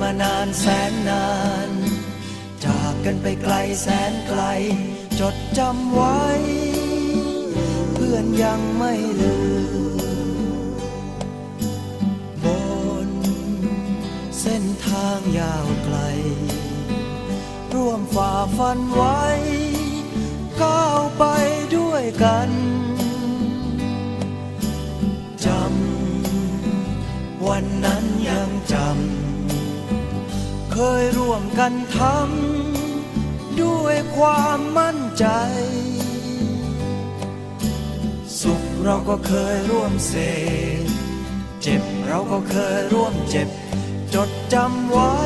มานานแสนนาน จากกันไปไกลแสนไกล จดจำไว้ เพื่อนยังไม่ลืมบนเส้นทางยาวไกล ร่วมฝ่าฟันไว้ ก้าวไปด้วยกัน ร่วมกันทำด้วยความมั่นใจ สุขเราก็เคยร่วมเสพเจ็บเราก็เคยร่วมเจ็บ จดจำไว้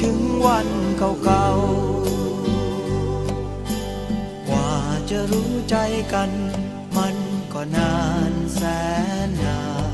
ถึงวันเก่าๆกว่าจะรู้ใจกัน มันก็นานแสนนาน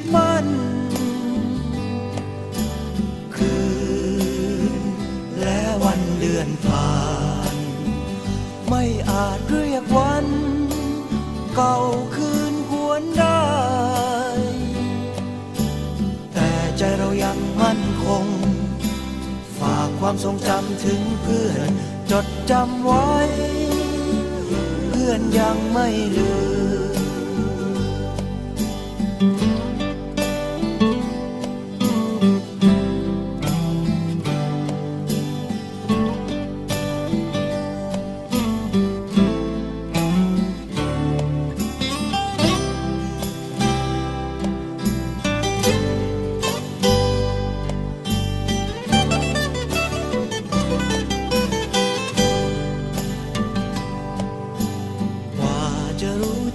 อนผ่าน ไม่อาจเรียกวัน เก่าคืนหวนได้ แต่ใจเรายังมั่นคง ฝากความทรงจำถึงเพื่อน จดจำไว้ เพื่อนยังไม่ลืม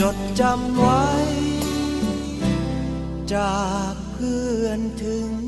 จดจำไว้ จากเพื่อนถึง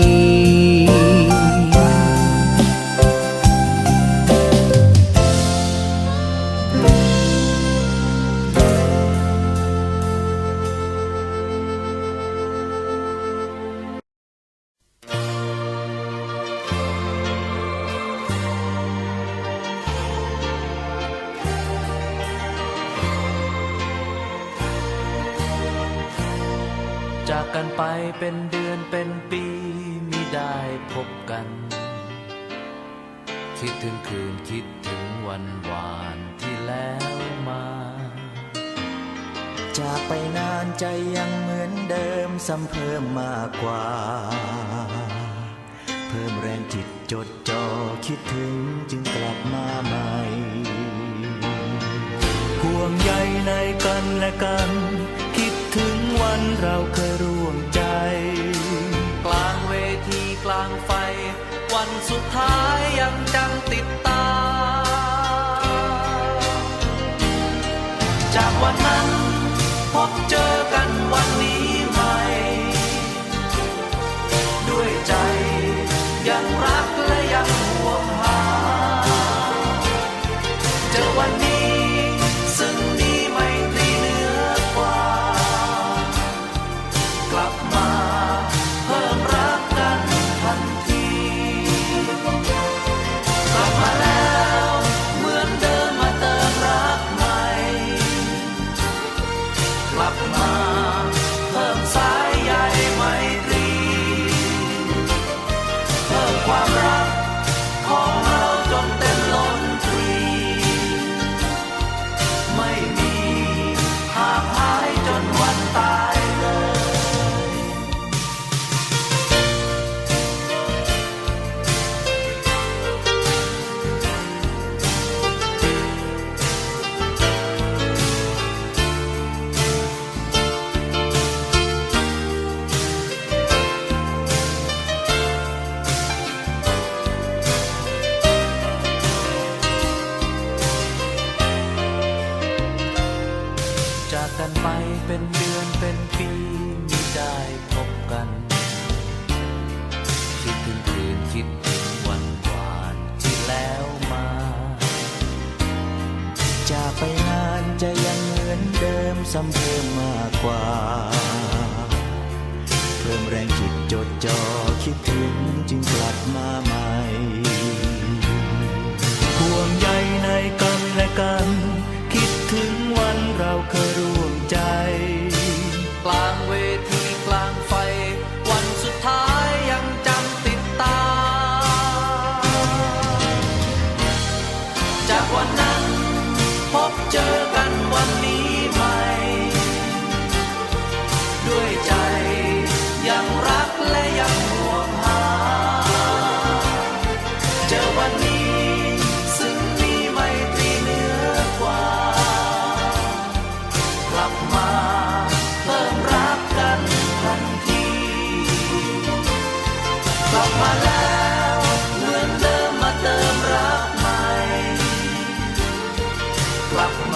จากกันไปเป็นเดือนเป็นปีมิได้พบกัน คิดถึงคืนคิดถึงวันหวานที่แล้วมา จากไปนานใจยังเหมือนเดิมซ้ำเพิ่มมากกว่า เพิ่มแรงจิตจดจ่อคิดถึงจึงกลับมาใหม่ห่วงใยในกันและกัน ถึงวันเราเคยร่วมใจ กลางเวทีกลางไฟ วันสุดท้ายยังจังติดตาากวันนั้น พบเจอกันวันนี้ใหม่ ด้วยใจยังรักและยังห่วงหา เจอวันนี้ซึ่งมีไม่ตรีเนื้อกว่า กลับมาเพิ่มรักกันทันที กลับมาแล้ว Love.